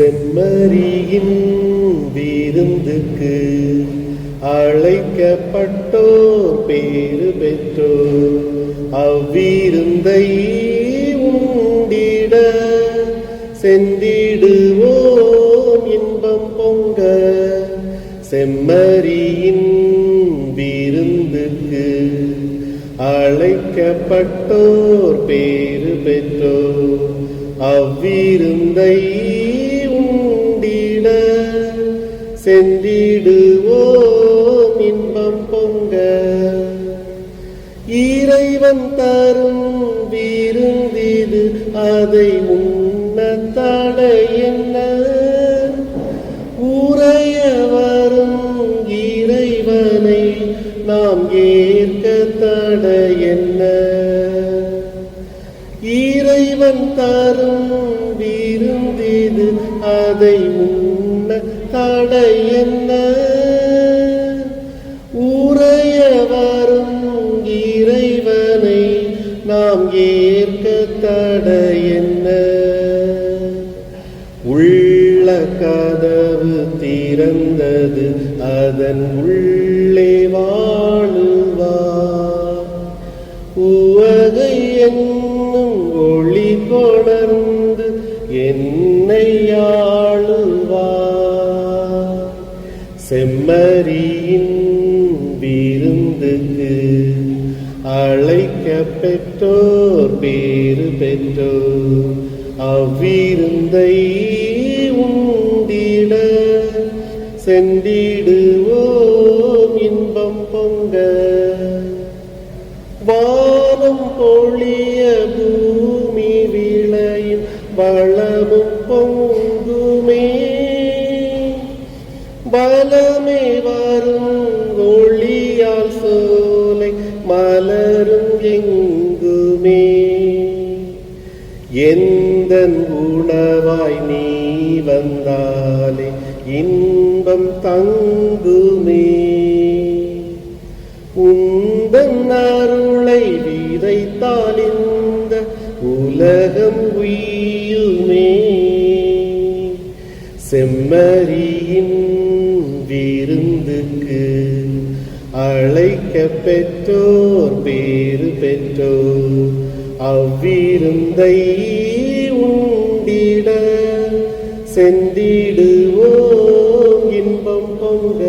செம்மறியின் விருந்துக்கு அழைக்கப்பட்டோர் பேரு பெற்றோர். அவ்விருந்தை உண்டிட சென்றிடுவோம் இன்பம் பொங்க. செம்மறியின் விருந்துக்கு அழைக்கப்பட்டோர் பேரு பெற்றோர். அவ்விருந்தை சென்றிடுவோம் இன்பம் பொங்க. இறைவன் தரும் விருந்திது அதை உண்ண தடை என்ன? உரைய வரும் இறைவனை நாம் ஏற்க தடை என்ன? இறைவன் தரும் விருந்திது அதை உண்ண தடை என்ன? உறைய வரும் இறைவனை நாம் ஏற்க தடை என்ன? உள்ள கதவு திறந்தது அதன் உள்ளே வாழுவார் உவகை என்னும் ஒளி கொணர்ந்து என்னையா விருந்துக்கு அழைக்க பெற்றோர் பேரு பெற்றோர். அவ்விருந்தை உண்டிட சென்றிடுவோம் இன்பம் பொங்க. வானம் பொழிய பூமி விளையும் வளமும் பொங்குமே. பலமே வரும் ஒளியால் சோலை மலரும் எங்குமே. எந்த உணவாய் நீ வந்தாலே இன்பம் தங்குமே. உந்தன் அருளை விதைத்தால் இந்த உலகம் உயுமே செம்மறியின் விருந்துக்கு மிக்க பெற்றோர் பேறு பெற்றோர் அவ்விருந்தை உண்டிட செந்திடுவோம் இன்பம் பொங்க.